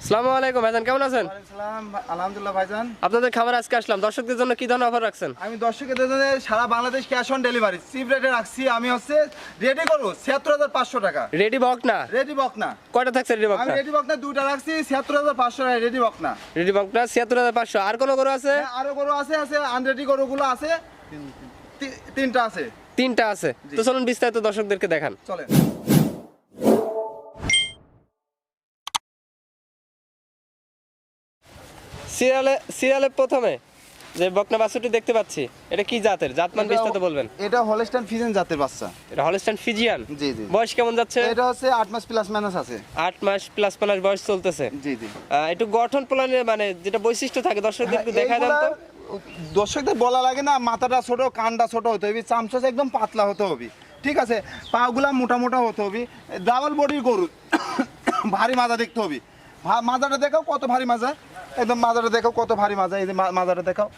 আসসালামু আলাইকুম ভাইজান কেমন আছেন? আলহামদুলিল্লাহ ভাইজান। আপনাদের খাবার আজকে আসলাম দর্শকদের জন্য কি ধরনের অফার রাখছেন? আমি দর্শকদের জন্য সারা Bangladesh cash on delivery cheap রেটে রাখছি আমি হচ্ছে রেডি করব ছিয়াত্তর হাজার পাঁচশো টাকা। রেডি বক না? রেডি বক না। কয়টা থাকছে রেডি বক আমি রেডি বক না দুইটা রাখছি ছিয়াত্তর হাজার পাঁচশো টাকা রেডি বক না। রেডি বক না ছিয়াত্তর হাজার পাঁচশো। আর কোনো গরু আছে? হ্যাঁ, আরও গরু আছে আছে আনরেডি গরুগুলো আছে। তিনটা আছে। তিনটা আছে। তো চলুন বিস্তারিত দর্শকদেরকে দেখান। চলে সিরিয়ালে সিরিয়ালে প্রথমে যে বকনা বাছুরটি দেখতে পাচ্ছি এটা কি জাতের? জাতমান বিস্তারিত বলবেন। এটা হলস্টাইন ফিজেন জাতের বাচ্চা। এটা হলস্টাইন ফিজিয়ান? জি জি। বয়স কেমন যাচ্ছে? এটা হচ্ছে আট মাস প্লাস মাইনাস আছে। আট মাস প্লাস প্লাস বয়স চলতেছে। জি জি। একটু গঠন প্লানের মানে যেটা বৈশিষ্ট্য থাকে দর্শকদের একটু দেখা দেন তো। হ্যাঁ, দর্শকদের বলা লাগে না মাথাটা ছোট কানটা ছোট হতে হবে চামচাস একদম পাতলা হতে হবে। ঠিক আছে? পাগুলা মোটা মোটা হতে হবে। ডাবল বডির গরু ভারী মাজা দেখতে হবে। মাজাটা দেখাও কত ভারী মাজা? একদম মাজাটা দেখাও কত ভারী মাজা এই যে মা- মাজাটা দেখাও।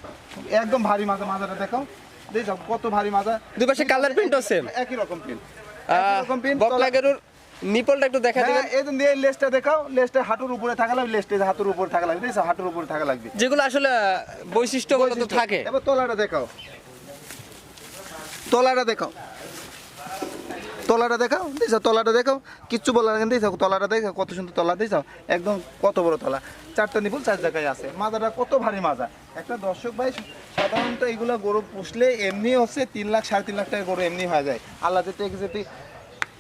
একদম ভারী মাজা মাজাটা দেখাও। দেখো কত ভারী মাজা। দুই পাশে কালার প্রিন্টও সেম একই রকম প্রিন্ট আহ, বকনা গরুর নিপলটা একটু দেখা দিবেন। হ্যাঁ এই যে লেসটা দেখাও। লেসটা হাঁটুর উপরে থাকা লাগবে লেসটা হাঁটুর উপরে থাকা লাগবে। দেখছ হাঁটুর উপরে থাকা লাগবে। যেগুলো আসলে বৈশিষ্ট্যগুলো তো থাকে। এবার তলাটা দেখাও। তলাটা দেখাও। তলাটা দেখাও। দিয়েছ তলাটা দেখাও। কিচ্ছু বলার দিয়েছ তলাটা দেখাও। কত সুন্দর তলা দিয়েছ একদম কত বড় তলা। চারটা নিপুল চার জায়গায় আছে। মাজাটা কত ভারী মাজা? একটা দর্শক ভাই সাধারণত এগুলো গরু পুষলে এমনি হচ্ছে তিন লাখ সাড়ে তিন লাখ টাকা গরু এমনি হয়ে যায়। আল্লাহ যেতে যেতে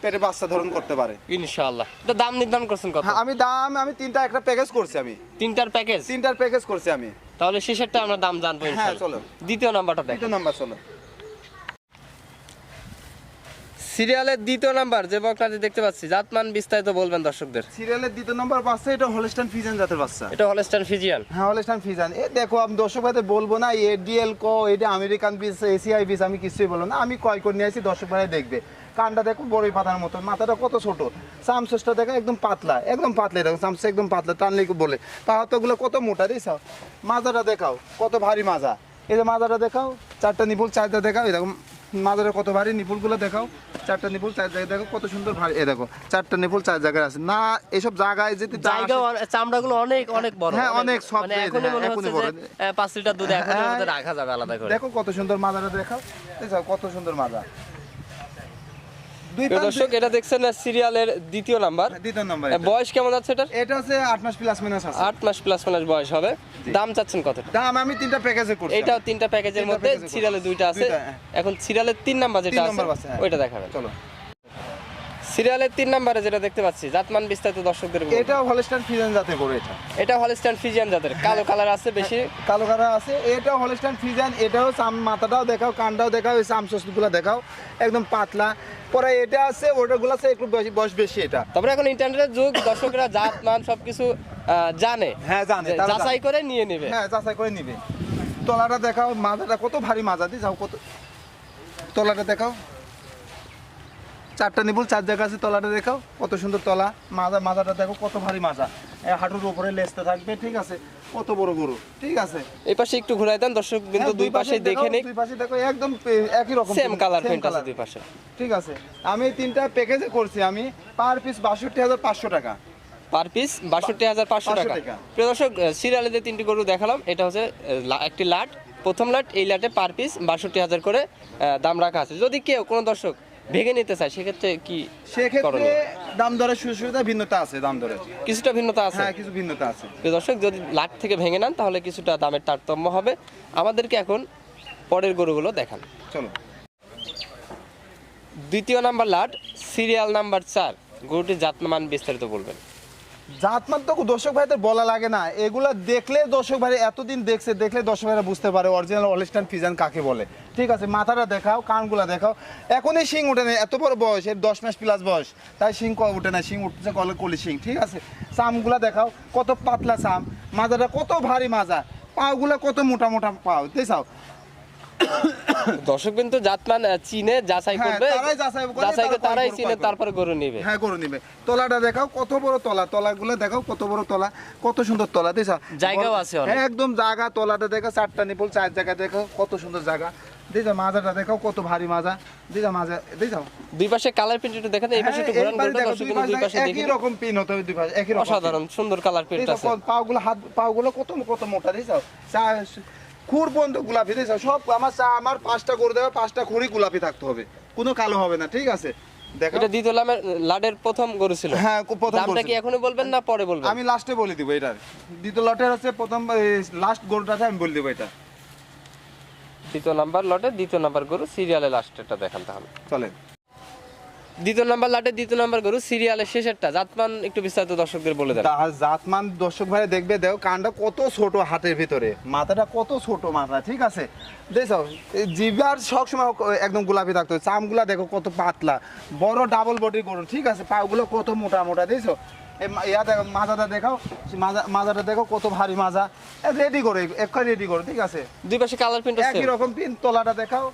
পেটে বাচ্চা ধরন করতে পারে। ইনশাআল্লাহ। দাম নির্ধারণ করছেন কত? হ্যাঁ, আমি দাম আমি তিনটা একটা প্যাকেজ করছি আমি। তিনটার প্যাকেজ তিনটার প্যাকেজ করছি আমি। তাহলে শেষেরটা আমরা দাম জানব হ্যাঁ, ইনশাআল্লাহ। চলো। দ্বিতীয় নাম্বারটা দেখ। দ্বিতীয় নাম্বার চলো। সিরিয়ালের দ্বিতীয় নাম্বার যে বকনাটি দেখতে পাচ্ছি জাতমান বিস্তারিত বলবেন দর্শকদের। সিরিয়ালের দ্বিতীয় নাম্বার বাচ্চা এটা হলস্টাইন ফিজেন জাতের বাচ্চা। এটা হলস্টাইন ফিজিয়ান। হ্যাঁ হলস্টাইন ফিজান এ দেখো আমি দর্শক ভাইদের বলব না এ ডিএল কো এটা আমেরিকান বিস এসিআই বিস আমি কিছুই বলব না। আমি কয় করে নিয়ে আসি দর্শক ভাই দেখবে। কানটা দেখো বড়ই পাতার মতো মাথাটা কত ছোট। চামচটা দেখো একদম পাতলা একদম পাতলা দেখো চামচ একদম পাতলা টানলে বলে। পাহাড়গুলো কত মোটা দিয়েছ মাজাটা দেখাও কত ভারী মাজা। এই যে মাজাটা দেখাও চারটা নিপুল চারটা দেখাও এরকম মাজাটা কত ভারী নিপুলগুলো দেখাও। চারটা নিপুল চার জায়গায় দেখো কত সুন্দর ভারী। এ দেখো চারটা নিপুল চার জায়গায় আছে। না এসব জায়গায় যেতে যা জায়গা চামড়াগুলো অনেক অনেক বড় হ্যাঁ, অনেক সব মানে এখন এখনই মনে হচ্ছে বড়। যে আহ, পাঁচ লিটার দুধ এখনই হ্যাঁ। রাখা যাবে আলাদা করে। দেখো কত সুন্দর মাদারে দেখাও। দেখো কত সুন্দর মাজা। দর্শক এটা দেখছেন সিরিয়ালের দ্বিতীয় নাম্বার। দ্বিতীয় নম্বর বয়স কেমন আছে এটা এটা হচ্ছে আট মাস প্লাস মাইনাস আছে। আট মাস প্লাস মাস বয়স হবে। দাম চাচ্ছেন কত দাম আমি তিনটা প্যাকেজে করছি। তিনটা প্যাকেজের মধ্যে সিরিয়ালে দুইটা আছে। হ্যাঁ। এখন সিরিয়ালের তিন নাম্বার যেটা আছে আছে, হ্যাঁ। ওইটা দেখাবেন। চলো। সিরিয়ালের তিন নাম্বারে যেটা দেখতে পাচ্ছি জাতমান বিস্তারিত দর্শকদের। এটা হলস্টাইন ফিজান জাতের গরু এটা। এটা হলস্টাইন ফিজিয়ান জাতের কালো কালার আছে বেশি। কালো কারা আছে এটা হলস্টাইন ফিজান এটাও চাম মাথাটাও দেখাও কানটাও দেখাও এই চামচসগুলো দেখাও একদম পাতলা। পরে এটা আছে ওটাগুলো আছে একটু বেশি বয়স বেশি এটা। তারপরে এখন ইন্টারনেটের যুগ দর্শকরা জাত মান সবকিছু জানে। হ্যাঁ জানে। যাচাই করে নিয়ে নেবে। হ্যাঁ যাচাই করে নিবে। তলাটা দেখাও মাথাটা কত ভারী মাজা দি যাও কত তলাটা দেখাও। চারটা নিবুল চার জায়গা আছে তলাটা দেখাও। কত সুন্দর তলা। মাজা মাজাটা দেখো কত ভারী মাজা। হাঁটুর উপরে লেসতে থাকবে ঠিক আছে? কত বড় গরু ঠিক আছে? এই পাশে একটু ঘুরাই দেন দর্শক কিন্তু হ্যাঁ, দুই পাশে দেখে নিক। দুই পাশে দেখো একদম একই রকম সেম কালার প্রিন্ট আছে দুই পাশে। ঠিক আছে। আমি তিনটা প্যাকেজে করছি আমি পার পিস বাষট্টি হাজার পাঁচশো টাকা। পার পিস বাষট্টি হাজার পাঁচশো টাকা। প্রিয় দর্শক সিরিয়ালে যে তিনটি গরু দেখালাম এটা হচ্ছে একটি লাট। প্রথম লাট এই লাটে পার পিস বাষট্টি হাজার করে দাম রাখা আছে। যদি কেউ কোনো দর্শক ভেঙে নিতে চায় সেক্ষেত্রে কি সেক্ষেত্রে? দাম দরের সুযোগ সুবিধা ভিন্নতা আছে দাম দরে কিছুটা ভিন্নতা আছে? হ্যাঁ কিছু ভিন্নতা আছে। দর্শক যদি লাট থেকে ভেঙে নেন তাহলে কিছুটা দামের তারতম্য হবে। আমাদেরকে এখন পরের গরুগুলো দেখান। চলো। দ্বিতীয় নাম্বার লাট সিরিয়াল নাম্বার চার। গরুটির জাতমান বিস্তারিত বলবেন। জাতমান তো দর্শক ভাইদের বলা লাগে না। এগুলা দেখলে দর্শক ভাই এতদিন দেখছে, দেখলে দর্শক ভাইরা বুঝতে পারে অরিজিনাল অলস্টান ফিজান কাকে বলে। ঠিক আছে, মাথাটা দেখাও, কানগুলা দেখাও। এখনই শিং উঠে না এত বড় বয়স, এর দশ মাস প্লাস বয়স। তাই শিং উঠে না শিং উঠছে কলে কলি শিং, ঠিক আছে? চামগুলা দেখাও, কত পাতলা চাম, মাজাটা কত ভারী মাজা পাগুলা কত মোটা মোটা পাও দেখাও দর্শক কিন্তু জাতমান চিনে যাচাই হ্যাঁ, করবে। তারাই যাচাই করে, যাচাই করে তারাই চিনে তারপরে গরু নিবে। হ্যাঁ করে নিবে। তলাটা দেখাও কত বড় তলা। তলাগুলো দেখাও কত বড় তলা। কত সুন্দর তলা দিছা জায়গাও আছে। হ্যাঁ একদম জায়গা তলাটা দেখো চারটা নিপুল চার জায়গা দেখো কত সুন্দর জায়গা দিয়ে মাজাটা দেখাও কত ভারী মাজা। দিয়ে মাজা দিয়ে দুই পাশে কালার প্রিন্ট একটু দেখেন এই পাশে একটু হ্যাঁ, ঘোরান ঘোরান দেখো, দুই পাশে একই রকম পিন হতে হবে দুই পাশে একই রকম অসাধারণ সুন্দর কালার প্রিন্ট আছে। পাগুলো হাত পাগুলো কত কত মোটা দিয়েছ খুর পর্যন্ত গোলাপি দিয়েছ সব আমার চা আমার পাঁচটা করে দেবে পাঁচটা খুরই গোলাপি থাকতে হবে। কোনো কালো হবে না ঠিক আছে? এটা দ্বিতীয় লামের লাডের প্রথম গরু ছিল। হ্যাঁ প্রথম দামটা কি এখনও বলবেন না পরে বলবেন? আমি লাস্টে বলে দিব এটার। দ্বিতীয় লটের হচ্ছে প্রথম লাস্ট আমি বলে দিব এটা। দ্বিতীয় নাম্বার লটে দ্বিতীয় নাম্বার গরু সিরিয়ালে লাস্টেরটা দেখান তাহলে। চলেন। দ্বিতীয় নাম্বার লটে দ্বিতীয় নাম্বার গরু সিরিয়ালের শেষেরটা। জাতমান একটু বিস্তারিত দর্শকদের বলে দেন। জাতমান দর্শক ভাই দেখবে দেখো কানটা কত ছোট হাতের ভিতরে। মাথাটা কত ছোট মাথা ঠিক আছে? দেখছ জিভার সবসময় একদম গোলাপি থাকতো চামগুলা দেখো কত পাতলা। বড় ডাবল বডি গরু ঠিক আছে? পাগুলো কত মোটা মোটা দেখছ? ইয়া দেখো মাজাটা দেখাও। মাজা মাজাটা দেখো কত ভারী মাজা। রেডি করে এক্ষুনি রেডি করো ঠিক আছে? দুই পাশে কালার প্রিন্ট একই রকম পিন তলাটা দেখাও।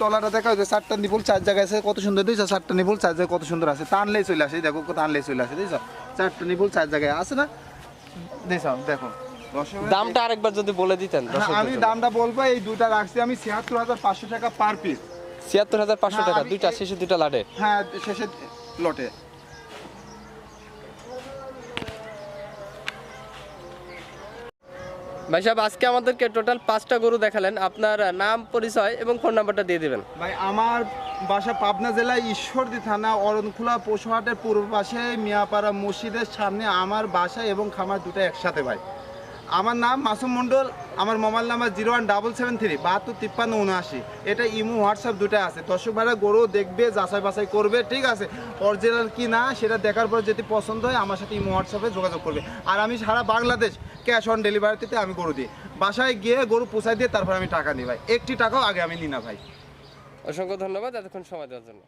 তলাটা দেখা হয়েছে চারটা নিপুল চার জায়গায় আছে কত সুন্দর দিয়েছ চারটা নিপুল চার জায়গায় কত সুন্দর আছে। টানলেই চলে আসে দেখো টানলেই চলে আসে দিয়েছ চারটা নিপুল চার জায়গায় আছে না? দিয়েছ দেখো। দামটা আরেকবার যদি বলে দিতেন আমি দামটা বলব এই দুটা রাখছি আমি ছিয়াত্তর হাজার পাঁচশো টাকা পার পিস ছিয়াত্তর হাজার পাঁচশো হ্যাঁ, টাকা দুইটা শেষে দুইটা লাটে। হ্যাঁ শেষে লটে। ভাই সাহেব, আজকে আমাদেরকে টোটাল পাঁচটা গরু দেখালেন। আপনার নাম, পরিচয় এবং ফোন নাম্বারটা দিয়ে দিবেন। ভাই, আমার বাসা পাবনা জেলায় ঈশ্বরদী থানা, অরণখোলা, পশুহাটের পূর্ব পাশে, মিয়াপাড়া মসজিদের সামনে, আমার বাসা এবং খামার দুটো একসাথে, ভাই। আমার নাম মাসুম মণ্ডল আমার mobile number zero one double seven three বাহাত্তর তিপ্পান্ন উনআশি। এটা ইমো, হোয়াটসঅ্যাপ দুটো আছে। দর্শক ভাইরা গরু দেখবে, যাচাই বাছাই করবে, ঠিক আছে? অরিজিনাল কি না, সেটা দেখার পর যদি পছন্দ হয়, আমার সাথে ইমো, হোয়াটসঅ্যাপে যোগাযোগ করবে। আর আমি সারা বাংলাদেশ ক্যাশ অন ডেলিভারিতে আমি গরু দিই। বাসায় গিয়ে গরু পোষাই দিয়ে তারপর আমি টাকা নিই ভাই। একটি টাকাও আগে আমি নিই না ভাই। অসংখ্য ধন্যবাদ, এতক্ষণ সময় দেওয়ার জন্য।